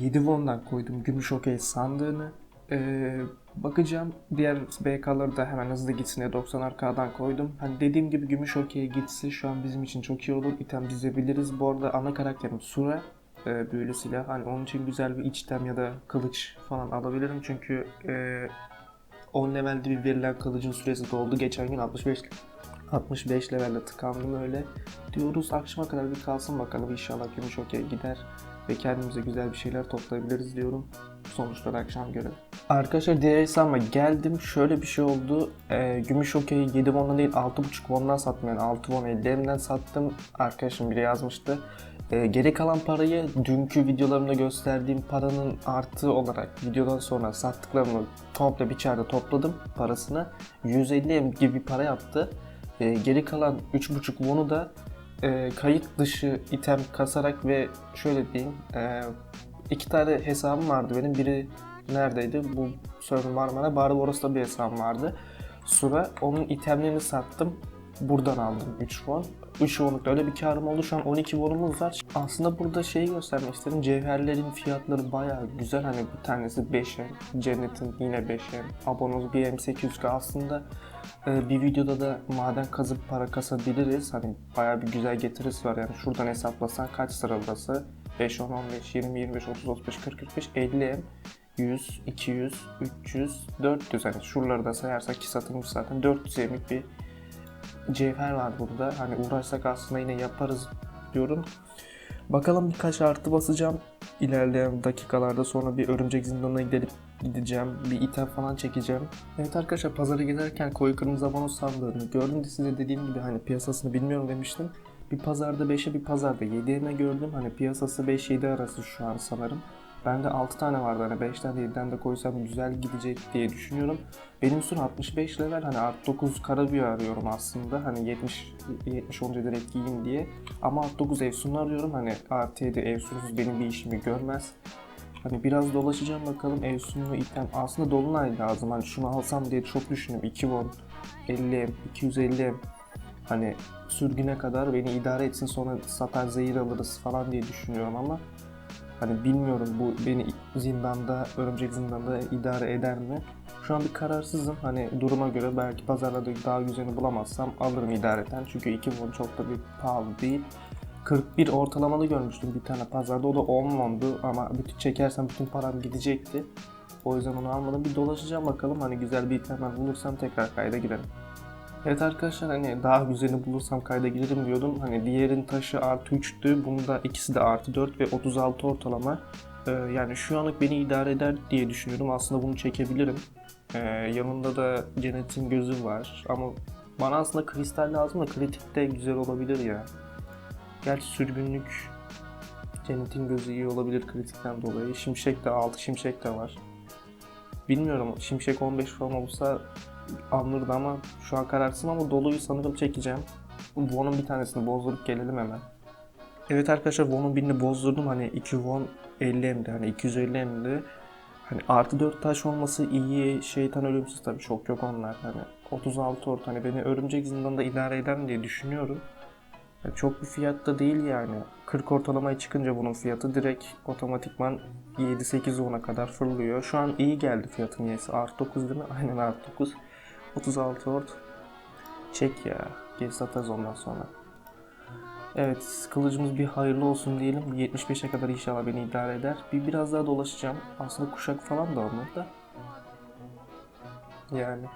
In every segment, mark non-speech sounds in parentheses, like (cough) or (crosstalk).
7 won'dan koydum gümüş okey sandığını. Ee, bakacağım diğer BK'ları da hemen hızlı gitsin diye 90 arkadan koydum. Hani dediğim gibi gümüş okey gitse şu an bizim için çok iyi olur. İtem dizebiliriz. Bu arada ana karakterim Sura. E, büyülü silah. Hani onun için güzel bir içtem ya da kılıç falan alabilirim. Çünkü e, 10 levelde bir verilen kılıcın süresi doldu. Geçen gün 65 65 levelde tıkandım öyle. Diyoruz akşama kadar bir kalsın bakalım inşallah gümüş okey gider ve kendimize güzel bir şeyler toplayabiliriz diyorum. Sonuçları akşam göre. Arkadaşlar diğer hesabıma geldim. Şöyle bir şey oldu. Ee, gümüş okeyi 7 won'dan değil 6.5 won'dan sattım. Yani 6 won 50'den sattım. Arkadaşım biri yazmıştı. Ee, geri kalan parayı dünkü videolarımda gösterdiğim paranın artı olarak videodan sonra sattıklarımı komple bir çarda topladım parasını. 150 M gibi bir para yaptı. Ee, geri kalan 3.5 won'u da e, kayıt dışı item kasarak ve şöyle diyeyim e, iki tane hesabım vardı benim. Biri neredeydi? Bu server Marmara. Barbaros'ta bir hesabım vardı. Sura onun itemlerini sattım. Buradan aldım 3 won. 3 wonluk öyle bir karım oldu. Şu an 12 wonumuz var. Aslında burada şeyi göstermek istedim cevherlerin fiyatları baya güzel. Hani bir tanesi 5'e cennetin yine 5'e abonoz bir M800K aslında bir videoda da maden kazıp para kasabiliriz. Hani bayağı bir güzel getirisi var. Yani şuradan hesaplasan kaç burası? 5, 10, 15, 20, 25, 30, 35, 40, 45, 50 M. 100, 200, 300, 400 hani şuraları da sayarsak ki satılmış zaten 400 emlik bir cevher var burada. Hani uğraşsak aslında yine yaparız diyorum. Bakalım birkaç artı basacağım. İlerleyen dakikalarda sonra bir örümcek zindanına gidip gideceğim. Bir item falan çekeceğim. Evet arkadaşlar pazara giderken koyu kırmızı abonos sandığını gördüm de size dediğim gibi hani piyasasını bilmiyorum demiştim. Bir pazarda 5'e bir pazarda 7'ye gördüm. Hani piyasası 5-7 arası şu an sanırım. Bende 6 tane vardı hani 5'ten de 7'den de koysam güzel gidecek diye düşünüyorum. Benim son 65 level hani art 9 karabüyü arıyorum aslında. Hani 70 70 olunca direkt giyeyim diye. Ama art 9 Efsun'u arıyorum. Hani artı 7 Efsun'suz benim bir işimi görmez. Hani biraz dolaşacağım bakalım Efsun'lu item. Aslında Dolunay lazım. Hani şunu alsam diye çok düşündüm. 2 won, 50 M, 250 M. Hani sürgüne kadar beni idare etsin sonra satar zehir alırız falan diye düşünüyorum ama Hani bilmiyorum bu beni zindanda, örümcek zindanda idare eder mi? Şu an bir kararsızım. Hani duruma göre belki pazarda daha güzelini bulamazsam alırım idareten. Çünkü 2 won çok da bir pahalı değil. 41 ortalamalı görmüştüm bir tane pazarda. O da 10 wondu ama bütün çekersem bütün param gidecekti. O yüzden onu almadım. Bir dolaşacağım bakalım. Hani güzel bir itemler bulursam tekrar kayda girerim. Evet arkadaşlar hani daha güzelini bulursam kayda girerim diyordum. Hani diğerin taşı artı 3'tü. Bunda ikisi de artı 4 ve 36 ortalama. Ee, yani şu anlık beni idare eder diye düşünüyorum. Aslında bunu çekebilirim. Ee, yanında da cennetin gözü var. Ama bana aslında kristal lazım da kritik de güzel olabilir ya. Gerçi sürgünlük cennetin gözü iyi olabilir kritikten dolayı. Şimşek de 6 şimşek de var. Bilmiyorum şimşek 15 falan olsa alınırdı ama şu an kararsızım ama doluyu sanırım çekeceğim. Von'un bir tanesini bozdurup gelelim hemen. Evet arkadaşlar Von'un birini bozdurdum hani 2 Von 50 M'di hani 250 M'di. Hani artı 4 taş olması iyi, şeytan ölümsüz tabii çok yok onlar hani 36 orta hani beni örümcek zindanında idare eder diye düşünüyorum. Yani çok bir fiyat da değil yani. 40 ortalamaya çıkınca bunun fiyatı direkt otomatikman 7-8 ona kadar fırlıyor. Şu an iyi geldi fiyatın niyeyse. Artı 9 değil mi? (laughs) Aynen artı 9. 36 ort. Çek ya. Geri satarız ondan sonra. Evet kılıcımız bir hayırlı olsun diyelim. 75'e kadar inşallah beni idare eder. Bir biraz daha dolaşacağım. Aslında kuşak falan da olmadı da. Yani.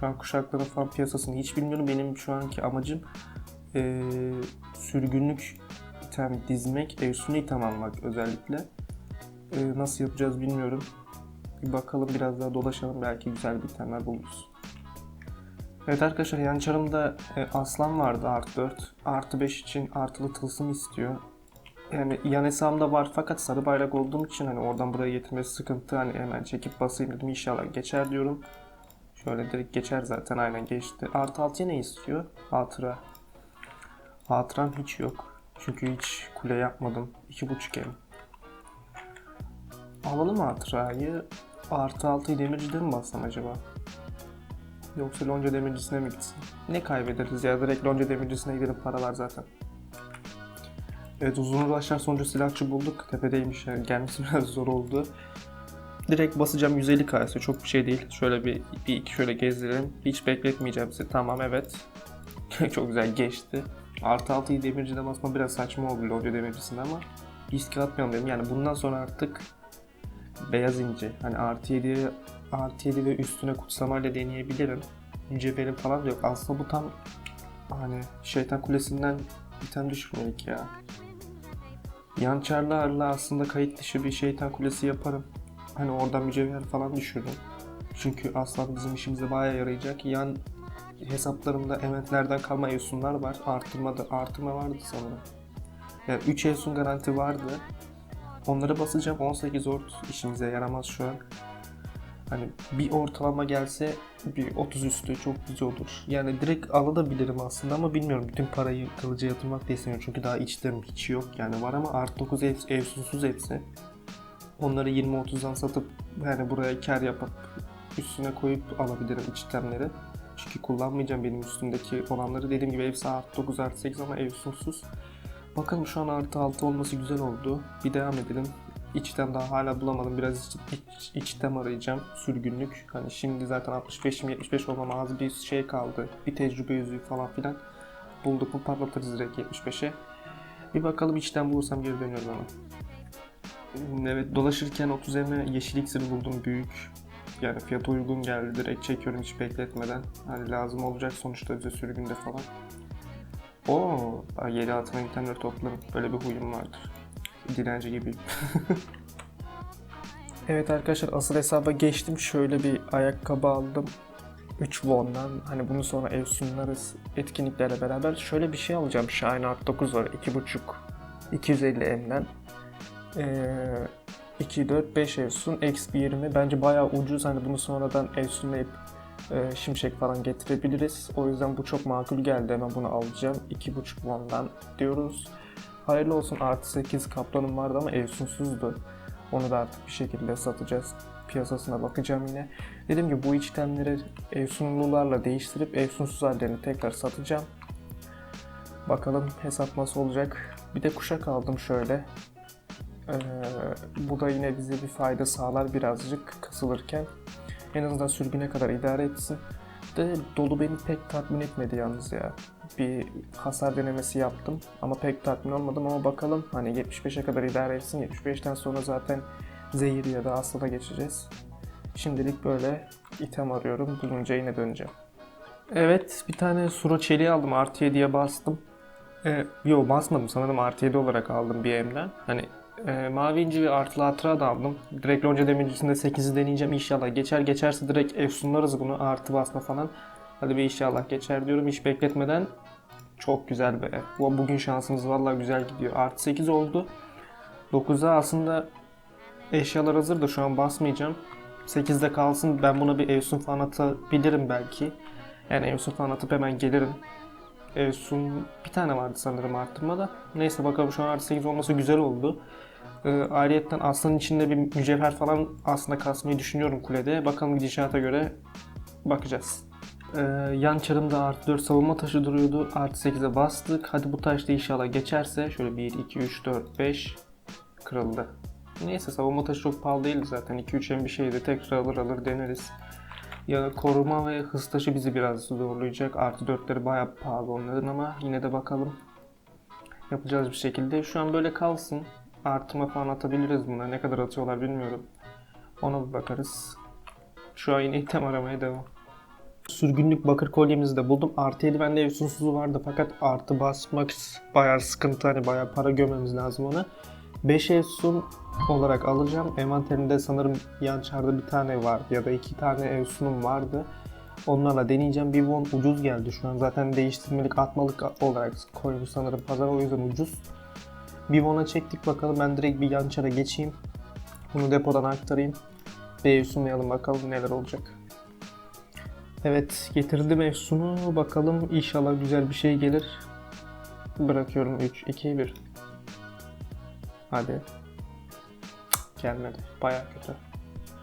Şu an kuşakların falan piyasasını hiç bilmiyorum. Benim şu anki amacım ee, sürgünlük item dizmek, item almak özellikle. Ee, nasıl yapacağız bilmiyorum. Bir bakalım biraz daha dolaşalım belki güzel bir itemler buluruz. Evet arkadaşlar yan çarımda e, aslan vardı artı 4. Artı 5 için artılı tılsım istiyor. Yani yan hesabımda var fakat sarı bayrak olduğum için hani oradan buraya getirmesi sıkıntı. Hani hemen çekip basayım dedim inşallah geçer diyorum. Şöyle direkt geçer zaten aynen geçti. Artı 6'ya ne istiyor? Hatıra. Hatıram hiç yok. Çünkü hiç kule yapmadım. 2.5 em. Alalım hatırayı. Artı 6'yı demircide mi bassam acaba? Yoksa lonca demircisine mi gitsin? Ne kaybederiz ya direkt lonca demircisine gidelim para var zaten. Evet uzun uğraşlar sonucu silahçı bulduk. Tepedeymiş yani gelmesi (laughs) biraz zor oldu. Direkt basacağım 150 KS çok bir şey değil. Şöyle bir, bir iki şöyle gezdirelim. Hiç bekletmeyeceğim sizi. Tamam evet. (laughs) çok güzel geçti. Artı 6'yı demircide basma biraz saçma oldu Lodyo demircisinde ama riske atmayalım dedim. Yani bundan sonra artık beyaz inci. Hani artı 7 artı 7 ve üstüne kutsamayla deneyebilirim. Mücevherim falan da yok. Aslında bu tam hani şeytan kulesinden bir tane düşmedik ya. Yan çarlarla aslında kayıt dışı bir şeytan kulesi yaparım. Hani oradan mücevher falan düşürürüm. Çünkü aslan bizim işimize bayağı yarayacak. Yan hesaplarımda emetlerden kalma Evsunlar var. Artırma da artırma vardı sanırım. Yani 3 Evsun garanti vardı. Onları basacağım. 18 ort işimize yaramaz şu an. Hani bir ortalama gelse bir 30 üstü çok güzel olur. Yani direkt alabilirim aslında ama bilmiyorum. Bütün parayı kılıca yatırmak da istemiyorum. Çünkü daha içlerim hiç yok yani var ama artı 9 ev, evsunsuz hepsi. Onları 20-30'dan satıp yani buraya kar yapıp üstüne koyup alabilirim içlemleri. Çünkü kullanmayacağım benim üstümdeki olanları. Dediğim gibi hepsi artı 9 artı 8 ama evsunsuz. Bakalım şu an artı 6 olması güzel oldu. Bir devam edelim. İçten daha hala bulamadım. Biraz iç, iç, içten arayacağım. Sürgünlük. Hani şimdi zaten 65 75 olmam az bir şey kaldı. Bir tecrübe yüzüğü falan filan. Bulduk mu patlatırız direkt 75'e. Bir bakalım içten bulursam geri dönüyorum ama. Evet dolaşırken 30 eme yeşil iksir buldum büyük. Yani fiyatı uygun geldi. Direkt çekiyorum hiç bekletmeden. Hani lazım olacak sonuçta bize sürgünde falan. Oo, yeri altına itemleri toplarım. Böyle bir huyum vardır. Dilenci gibi. (laughs) evet arkadaşlar asıl hesaba geçtim. Şöyle bir ayakkabı aldım. 3 won'dan. Hani bunu sonra ev sunarız etkinliklerle beraber. Şöyle bir şey alacağım. Shine Art 9 var. 2.5 250 M'den. Ee, 2, 4, 5 Evsun, XP 20 bence bayağı ucuz. Hani bunu sonradan Evsun'layıp e, şimşek falan getirebiliriz. O yüzden bu çok makul geldi. Hemen bunu alacağım. 2.5 won'dan diyoruz. Hayırlı olsun artı 8 kaplanım vardı ama Evsunsuzdu. Onu da artık bir şekilde satacağız. Piyasasına bakacağım yine. Dediğim gibi bu içtenleri Evsunlularla değiştirip Evsunsuz hallerini tekrar satacağım. Bakalım hesap nasıl olacak. Bir de kuşak aldım şöyle. Ee, bu da yine bize bir fayda sağlar birazcık kasılırken. En azından sürgüne kadar idare etsin. De dolu beni pek tatmin etmedi yalnız ya. Bir hasar denemesi yaptım ama pek tatmin olmadım ama bakalım hani 75'e kadar idare etsin. 75'ten sonra zaten zehir ya da aslada geçeceğiz. Şimdilik böyle item arıyorum. Bulunca yine döneceğim. Evet bir tane sura çeliği aldım. Artı 7'ye bastım. Ee, yo basmadım sanırım artı 7 olarak aldım bir emden. Hani e, mavi ve artı hatıra da aldım. Direkt lonca demircisinde 8'i deneyeceğim inşallah. Geçer geçerse direkt efsunlarız bunu artı basma falan. Hadi bir inşallah geçer diyorum hiç bekletmeden. Çok güzel be. Bu bugün şansımız vallahi güzel gidiyor. Artı 8 oldu. 9'a aslında eşyalar hazır da şu an basmayacağım. 8'de kalsın ben buna bir Evsun falan atabilirim belki. Yani Evsun falan atıp hemen gelirim. Evsun bir tane vardı sanırım arttırmada. Neyse bakalım şu an artı 8 olması güzel oldu. Ee, ayrıyetten aslanın içinde bir mücevher falan aslında kasmayı düşünüyorum kulede. Bakalım gidişata göre bakacağız. Ee, yan çarımda artı 4 savunma taşı duruyordu. Artı 8'e bastık. Hadi bu taş da inşallah geçerse. Şöyle 1, 2, 3, 4, 5 kırıldı. Neyse savunma taşı çok pahalı değildi zaten. 2-3 hem bir şeydi. Tekrar alır alır deneriz. Ya koruma ve hız taşı bizi biraz zorlayacak. Artı 4'leri bayağı pahalı onların ama yine de bakalım. Yapacağız bir şekilde. Şu an böyle kalsın. Artıma falan atabiliriz buna. Ne kadar atıyorlar bilmiyorum. Ona bir bakarız. Şu an yine item aramaya devam. Sürgünlük bakır kolyemizi de buldum. Artı 7 bende evsunsuzu vardı fakat artı basmak bayağı sıkıntı. Hani bayağı para gömmemiz lazım ona. 5 evsun olarak alacağım. Envanterimde sanırım yan çarda bir tane var ya da iki tane evsunum vardı. Onlarla deneyeceğim. Bir won ucuz geldi şu an. Zaten değiştirmelik atmalık olarak koymuş sanırım pazar o yüzden ucuz. Bir won'a çektik bakalım. Ben direkt bir yan çara geçeyim. Bunu depodan aktarayım. Bir evsunlayalım bakalım neler olacak. Evet getirdim evsunu. Bakalım inşallah güzel bir şey gelir. Bırakıyorum 3, 2, 1. Hadi. Gelmedi. Baya kötü.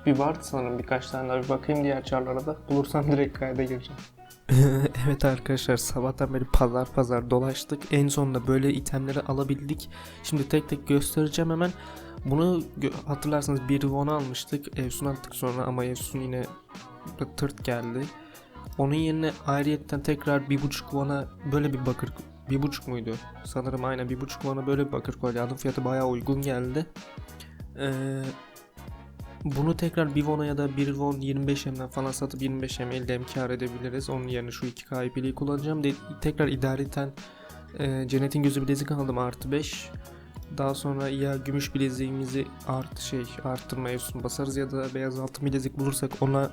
Bir vardı sanırım birkaç tane daha. Bir bakayım diğer çarlara da. Bulursam direkt kayda gireceğim. (laughs) evet arkadaşlar sabahtan beri pazar pazar dolaştık. En sonunda böyle itemleri alabildik. Şimdi tek tek göstereceğim hemen. Bunu hatırlarsanız bir won almıştık. Evsun attık sonra ama Evsun yine tırt geldi. Onun yerine ayrıyetten tekrar bir buçuk won'a böyle bir bakır bir buçuk muydu? Sanırım aynen bir buçuk won'a böyle bir bakır kolye aldım. Fiyatı bayağı uygun geldi. Eee bunu tekrar bir won'a ya da bir won 25 M'den falan satıp 25 M elde M kar edebiliriz. Onun yerine şu 2K IP'liği kullanacağım. De- tekrar idareten e, Cennetin Gözü bilezik aldım artı 5. Daha sonra ya gümüş bileziğimizi artı şey arttırma üstüne basarız ya da beyaz altın bilezik bulursak ona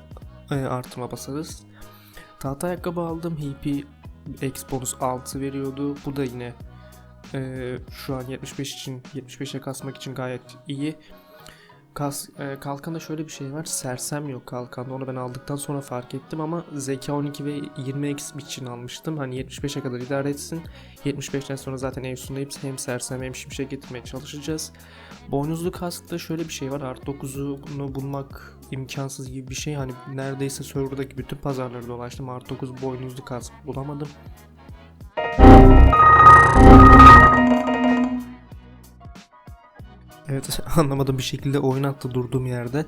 e, artırma basarız. Tahta ayakkabı aldım. HP X bonus 6 veriyordu. Bu da yine e, şu an 75 için 75'e kasmak için gayet iyi. Kas, e, kalkanda şöyle bir şey var. Sersem yok kalkanda. Onu ben aldıktan sonra fark ettim ama zeka 12 ve 20x için almıştım. Hani 75'e kadar idare etsin. 75'ten sonra zaten ev üstünde hem sersem hem şimşek getirmeye çalışacağız. Boynuzlu kaskta şöyle bir şey var. Art 9'unu bulmak imkansız gibi bir şey. Hani neredeyse serverdaki bütün pazarları dolaştım. Art 9 boynuzlu kask bulamadım. Evet (laughs) anlamadım bir şekilde oyun attı durduğum yerde.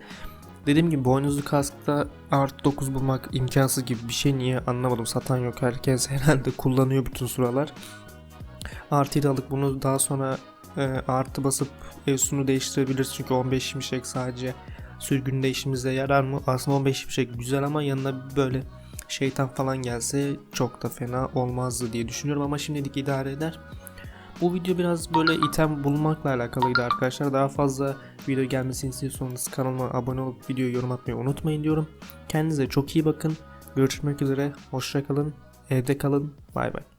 Dediğim gibi boynuzlu kaskta art 9 bulmak imkansız gibi bir şey niye anlamadım satan yok herkes (laughs) herhalde kullanıyor bütün sıralar. Artı da alıp bunu daha sonra e, artı basıp ESU'nu değiştirebiliriz çünkü 15 şimşek sadece sürgünde işimize yarar mı? Aslında 15 şimşek güzel ama yanına böyle şeytan falan gelse çok da fena olmazdı diye düşünüyorum ama şimdilik idare eder. Bu video biraz böyle item bulmakla alakalıydı arkadaşlar. Daha fazla video gelmesini istiyorsanız kanalıma abone olup videoyu yorum atmayı unutmayın diyorum. Kendinize çok iyi bakın. Görüşmek üzere. Hoşçakalın. Evde kalın. Bay bay.